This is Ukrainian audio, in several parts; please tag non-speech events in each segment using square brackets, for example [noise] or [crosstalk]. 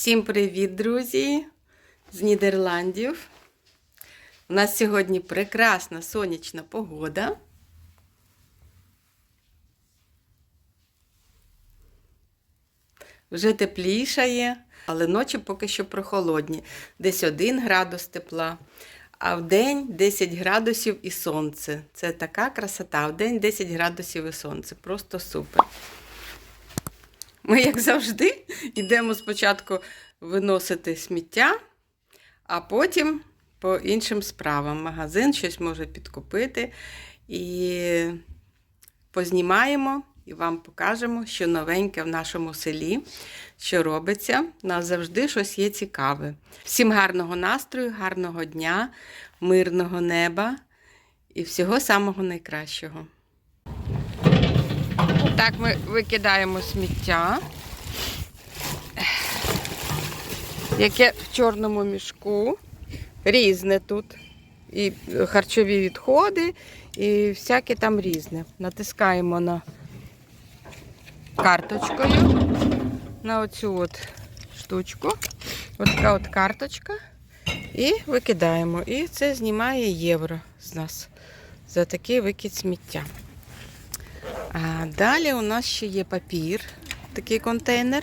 Всім привіт, друзі! З Нідерландів. У нас сьогодні прекрасна сонячна погода. Вже теплішає, але ночі поки що прохолодні. Десь 1 градус тепла, а в день 10 градусів і сонце. Це така красота. В день 10 градусів і сонце. Просто супер. Ми, як завжди, йдемо спочатку виносити сміття, а потім по іншим справам. Магазин щось може підкупити. І познімаємо і вам покажемо, що новеньке в нашому селі, що робиться. У нас завжди щось є цікаве. Всім гарного настрою, гарного дня, мирного неба і всього самого найкращого. Так, ми викидаємо сміття, яке в чорному мішку, різне тут. І харчові відходи, і всяке там різне. Натискаємо на карточкою, на оцю от штучку. Ось така от карточка. І викидаємо. І це знімає євро з нас за такий викид сміття. А далі у нас ще є папір, такий контейнер.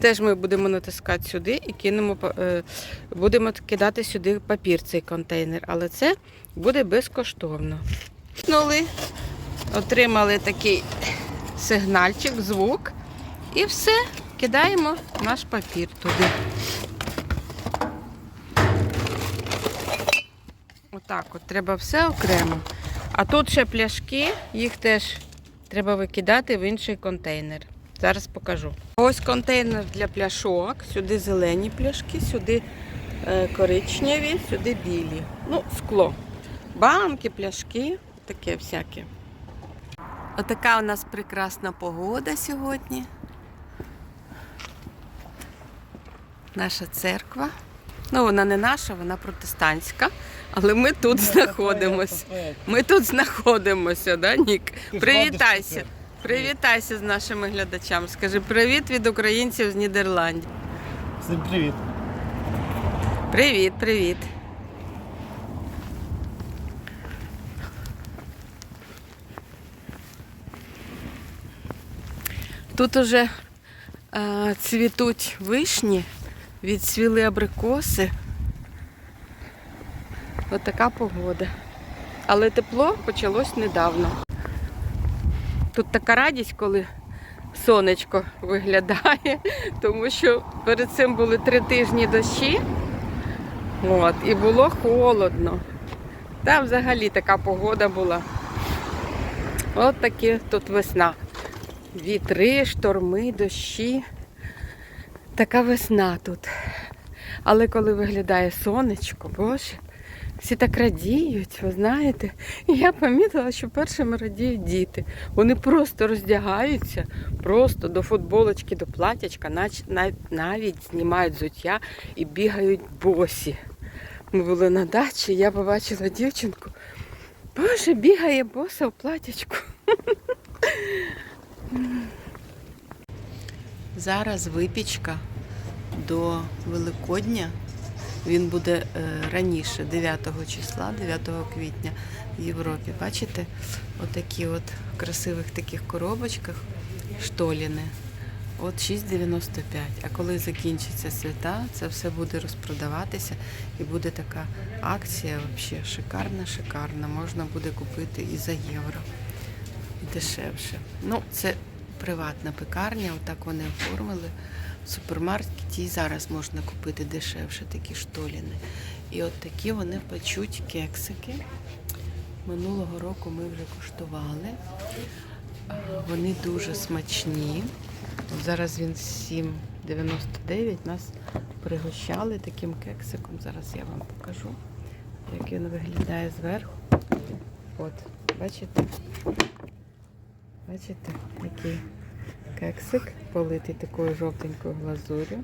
Теж ми будемо натискати сюди і кинемо, е, будемо кидати сюди папір, цей контейнер, але це буде безкоштовно. Отримали такий сигнальчик, звук, і все, кидаємо наш папір туди. Отак от, треба все окремо. А тут ще пляшки, їх теж треба викидати в інший контейнер. Зараз покажу. Ось контейнер для пляшок. Сюди зелені пляшки, сюди е, коричневі, сюди білі. Ну, скло. Банки, пляшки, таке всяке. Отака у нас прекрасна погода сьогодні. Наша церква. Ну, вона не наша, вона протестантська, але ми тут знаходимося. Ми тут знаходимося, да, Нік? Привітайся. Привітайся з нашими глядачами. Скажи привіт від українців з Нідерландів. Всім привіт. Привіт, привіт. Тут уже е, цвітуть вишні, відцвіли абрикоси. Отака погода. Але тепло почалось недавно. Тут така радість, коли сонечко виглядає, [laughs] тому що перед цим були три тижні дощі. От, і було холодно. Там взагалі така погода була. От такі тут весна. Вітри, шторми, дощі. Така весна тут. Але коли виглядає сонечко, боже, всі так радіють, ви знаєте. І я помітила, що першими радіють діти. Вони просто роздягаються, просто до футболочки, до платячка, навіть знімають взуття і бігають босі. Ми були на дачі, я побачила дівчинку. Боже, бігає боса в платячку. [laughs] Зараз випічка до Великодня. Він буде е, раніше, 9 числа, 9 квітня в Європі. Бачите? Отакі от красивих таких коробочках штоліни. От 6,95. А коли закінчаться свята, це все буде розпродаватися і буде така акція взагалі шикарна, шикарна. Можна буде купити і за євро. І дешевше. Ну, це приватна пекарня, отак вони оформили. В супермаркеті і зараз можна купити дешевше такі штоліни. І от такі вони печуть кексики. Минулого року ми вже куштували. Вони дуже смачні. Зараз він 7,99. Нас пригощали таким кексиком. Зараз я вам покажу, як він виглядає зверху. От, бачите? Бачите, такий кексик, политий такою жовтенькою глазур'ю.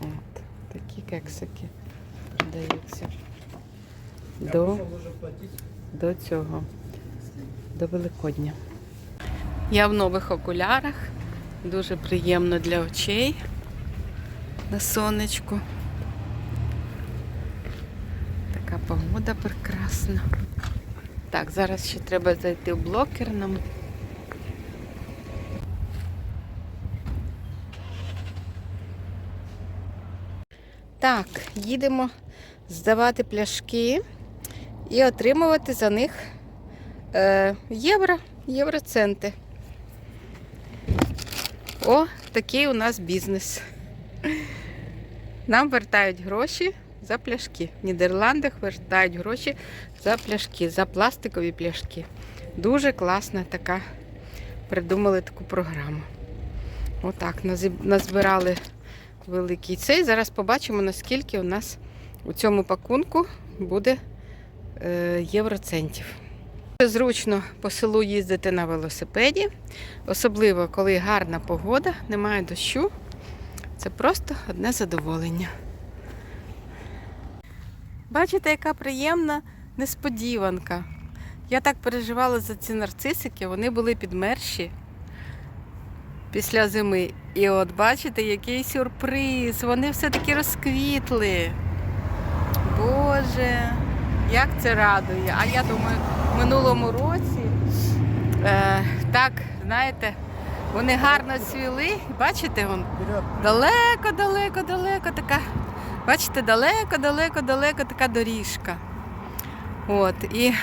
От, такі кексики продаються до, до цього, до Великодня. Я в нових окулярах. Дуже приємно для очей на сонечку. Така погода прекрасна. Так, зараз ще треба зайти в блокер нам. Так, їдемо здавати пляшки і отримувати за них е, євро, євроценти. О, такий у нас бізнес. Нам вертають гроші за пляшки. В Нідерландах вертають гроші за пляшки, за пластикові пляшки. Дуже класна така. Придумали таку програму. Отак, назбирали великий цей. Зараз побачимо, наскільки у нас у цьому пакунку буде е, євроцентів. Зручно по селу їздити на велосипеді, особливо коли гарна погода, немає дощу. Це просто одне задоволення. Бачите, яка приємна несподіванка. Я так переживала за ці нарцисики, вони були підмерші після зими. І от бачите, який сюрприз! Вони все-таки розквітли. Боже, як це радує. А я думаю, в минулому році е, так, знаєте, вони гарно цвіли. Бачите, вон, далеко, далеко, далеко така. Бачите, далеко, далеко, далеко така доріжка. От, і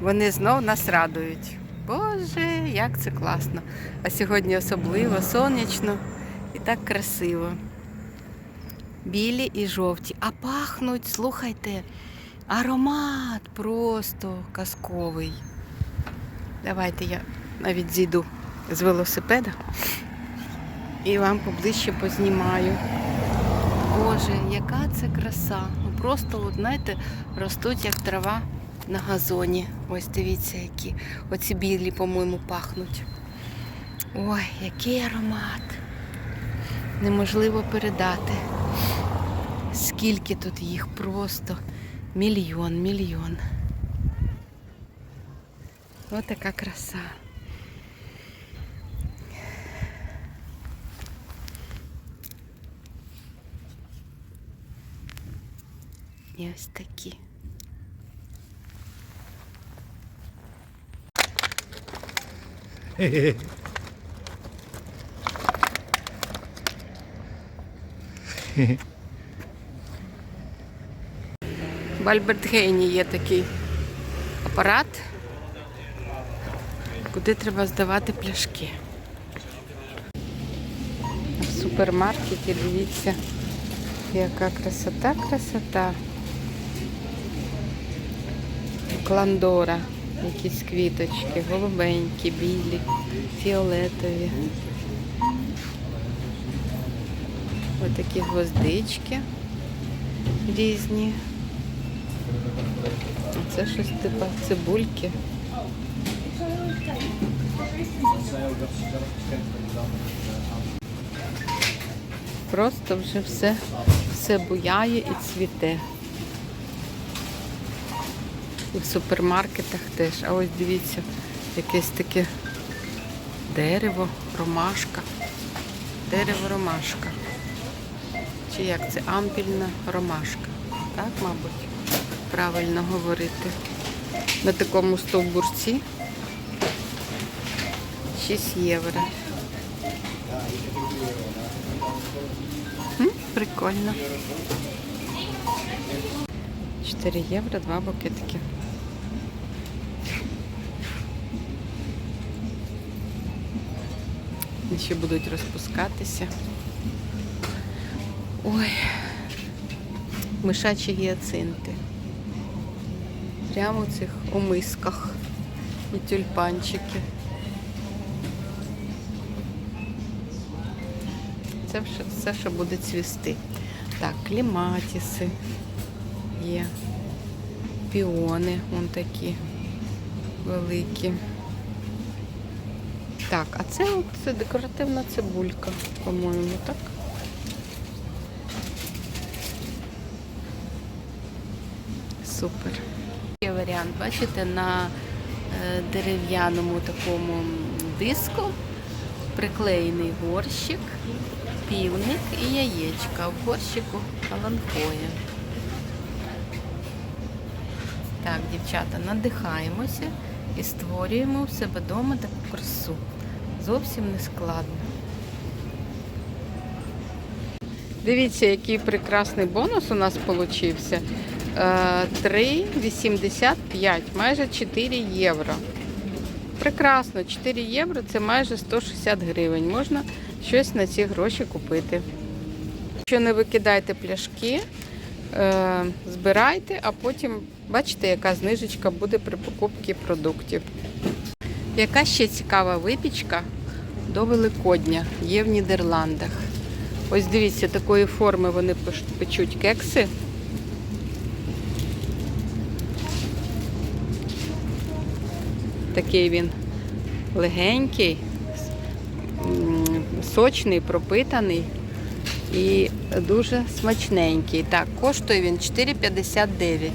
вони знов нас радують. Боже, як це класно. А сьогодні особливо сонячно і так красиво. Білі і жовті. А пахнуть, слухайте, аромат просто казковий. Давайте я навіть зійду з велосипеда і вам поближче познімаю. Боже, яка це краса. Ну просто, от, знаєте, ростуть як трава на газоні. Ось дивіться, які. Оці білі, по-моєму, пахнуть. Ой, який аромат. Неможливо передати. Скільки тут їх просто мільйон, мільйон. Ось така краса. І ось такі. [laughs] В Альбертгейні є такий апарат, куди треба здавати пляшки. В супермаркеті дивіться, яка красота, красота. Кландора, якісь квіточки, голубенькі, білі, фіолетові. Отакі гвоздички різні. Це щось типу цибульки. Просто вже все, все буяє і цвіте. І в супермаркетах теж. А ось дивіться, якесь таке дерево, ромашка. Дерево ромашка. Чи як це? Ампільна ромашка. Так, мабуть, правильно говорити. На такому стовбурці 6 євро. М, Прикольно. 4 євро, два букетики. Ще будуть розпускатися. Ой, мишачі гіацинти. Прямо в цих омисках і тюльпанчики. Це все, що буде цвісти. Так, кліматіси є. Піони, вон такі великі. Так, а це, от, декоративна цибулька, по-моєму, так? Супер. Є варіант, бачите, на е, дерев'яному такому диску, приклеєний горщик, півник і яєчка. В горщику каланхоя. Так, дівчата, надихаємося і створюємо в себе вдома таку красу. Зовсім не складно. Дивіться, який прекрасний бонус у нас получився. Е, 3,85, майже 4 євро. Прекрасно, 4 євро це майже 160 гривень. Можна щось на ці гроші купити. Якщо не викидайте пляшки, е, збирайте, а потім бачите, яка знижечка буде при покупці продуктів. Яка ще цікава випічка до Великодня є в Нідерландах. Ось дивіться, такої форми вони печуть кекси. Такий він легенький, сочний, пропитаний і дуже смачненький. Так, коштує він 4,59.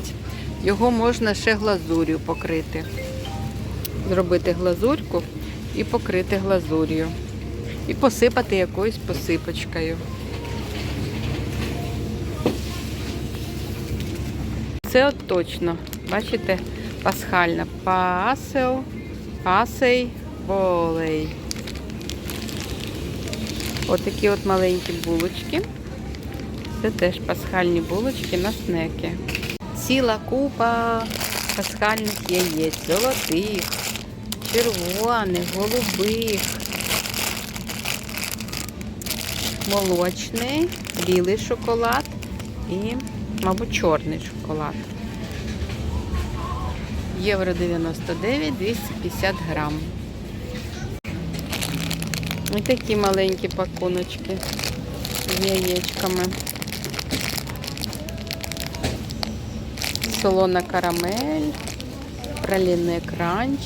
Його можна ще глазур'ю покрити. Зробити глазурьку і покрити глазур'ю. І посипати якоюсь посипочкою. Це от точно, бачите, пасхальна пасел, пасей, волей. Отакі от маленькі булочки. Це теж пасхальні булочки на снеки. Ціла купа пасхальних яєць, золотих, червоних, голубих, молочний, білий шоколад і, мабуть, чорний шоколад. Євро 99, 250 грам. Ось такі маленькі пакуночки з яєчками. Солона карамель, праліне кранч,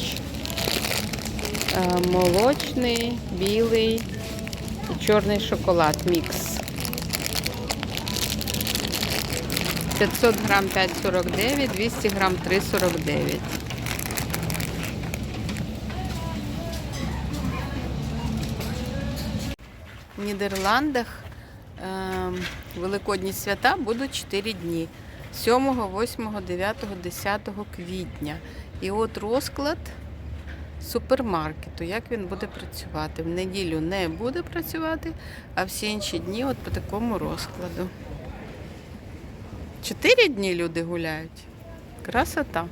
молочний, білий і чорний шоколад мікс. 500 грам 5,49, 200 грам 3,49. В Нідерландах е, Великодні свята будуть 4 дні. 7, 8, 9, 10 квітня. І от розклад супермаркету, як він буде працювати. В неділю не буде працювати, а всі інші дні от по такому розкладу. Чотири дні люди гуляють. Красота.